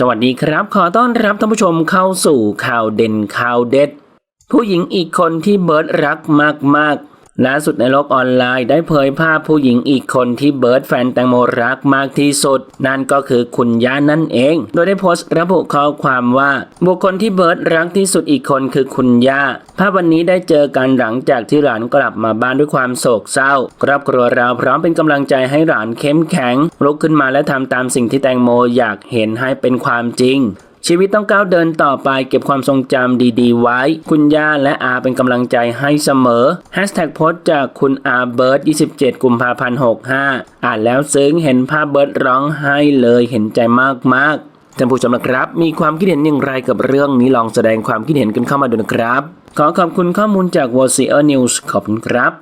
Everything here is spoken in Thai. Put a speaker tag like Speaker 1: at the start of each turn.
Speaker 1: สวัสดีครับ ขอต้อนรับท่านผู้ชมเข้าสู่ข่าวเด่นข่าวเด็ด ผู้หญิงอีกคนที่เบิร์ดรักมากๆ ล่าสุดในโลกออนไลน์ได้เผยภาพผู้หญิงอีกคนที่เบิร์ดแฟนแตงโมรักมากที่สุด นั่นก็คือคุณย่านั่นเอง โดยได้โพสต์ระบุข้อความว่า บุคคลที่เบิร์ดรักที่สุดอีกคนคือคุณย่า ภาพวันนี้ได้เจอกันหลังจากที่หลานกลับมาบ้านด้วยความโศกเศร้า ครอบครัวเราพร้อมเป็นกำลังใจให้หลานเข้มแข็งลุกขึ้นมาและทำตามสิ่งที่แตงโมอยากเห็นให้เป็นความจริง ชีวิตต้องก้าวเดินต่อไปเก็บความทรงจำดีๆ ไว้ คุณย่าและอาเป็นกำลังใจให้เสมอแฮชแท็กโพสจากคุณอาเบิร์ด27 กุมภาพันธ์65 อ่านแล้วซึ้งเห็นภาพเบิร์ดร้องไห้เลยเห็นใจมากๆท่านผู้ชมนะครับ มีความคิดเห็นอย่างไรกับเรื่องนี้ลองแสดงความคิดเห็นกันเข้ามาดูนะครับ ขอขอบคุณข้อมูลจาก w a r s i e r News ขอบคุณครับ